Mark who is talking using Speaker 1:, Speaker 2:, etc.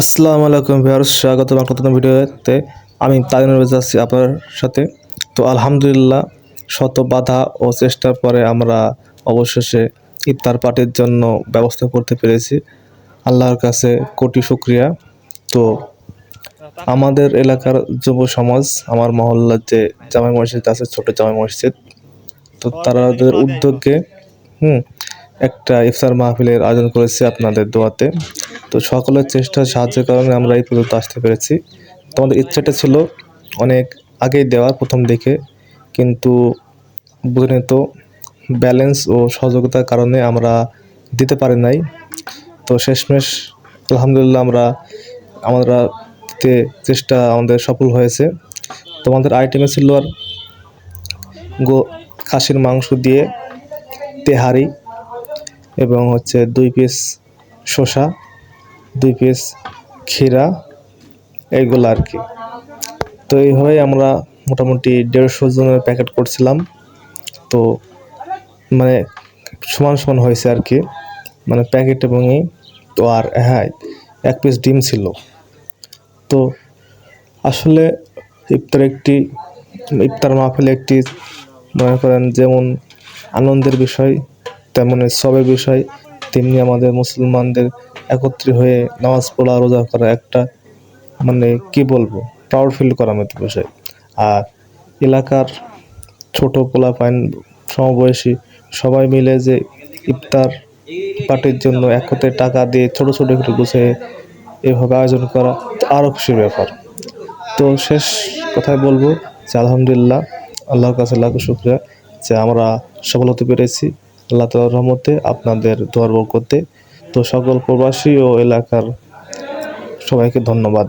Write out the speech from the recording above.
Speaker 1: আসসালামু আলাইকুম ভিউয়ার্স, স্বাগত আমার নতুন ভিডিওতে আমি রেজা আছি আপনার সাথে। তো আলহামদুলিল্লাহ, শত বাধা ও চেষ্টার পরে আমরা অবশেষে ইফতার পার্টির জন্য ব্যবস্থা করতে পেরেছি। আল্লাহর কাছে কোটি শুক্রিয়া। তো আমাদের এলাকার যুব সমাজ, আমার মহল্লার যে জামাই মসজিদ আছে, ছোট জামাই মসজিদ, তো তাদের উদ্যোগে, হুম একটা ইফতার মাহফিলের আয়োজন করেছি আপনাদের দোয়াতে। তো সকলের চেষ্টা সাহায্যের কারণে আমরা এই পর্যন্ত আসতে পেরেছি। তো আমাদের ইচ্ছাটা ছিল অনেক আগেই দেওয়ার প্রথম দিকে, কিন্তু বুঝলেন তো, ব্যালেন্স ও সহযোগিতার কারণে আমরা দিতে পারি নাই। তো শেষমেশ আলহামদুলিল্লাহ আমরা আমরা চেষ্টা আমাদের সফল হয়েছে। তো আমাদের আইটেমে ছিল আর গো খাসির মাংস দিয়ে তেহারি এবং হচ্ছে দুই পিস শসা, দুই পিস ক্ষীরা এইগুলো আর কি। তো এইভাবেই আমরা মোটামুটি দেড়শো জনের প্যাকেট করছিলাম। তো মানে সমান সমান হয়েছে আর কি। মানে প্যাকেট এবং তো আর হ্যাঁ এক পিস ডিম ছিল। তো আসলে ইফতার একটি, ইফতার মাহফিল একটি মনে করেন যেমন আনন্দের বিষয় তেমনি সবের বিষয়, তেমনি আমাদের মুসলমানদের একত্রে হয়ে নামাজ পড়া, রোজা করা একটা মানে কি বলব প্রাউড ফিল করার মতো বিষয়। আর এলাকার ছোট পোলা পাইন সমবয়সী সবাই মিলে যে ইফতার পার্টির জন্য একত্রে টাকা দিয়ে ছোট ছোট একটু গুছিয়ে এভাবে আয়োজন করা আরও খুশির ব্যাপার। তো শেষ কথায় বলব যে আলহামদুলিল্লাহ, আল্লাহর কাছে লাখ শুক্রিয়া যে আমরা সফল হতে পেরেছি। আল্লাহ তালার রহমতে আপনাদের দোয়ার করতে তো সকল প্রবাসী ও এলাকার সবাইকে ধন্যবাদ।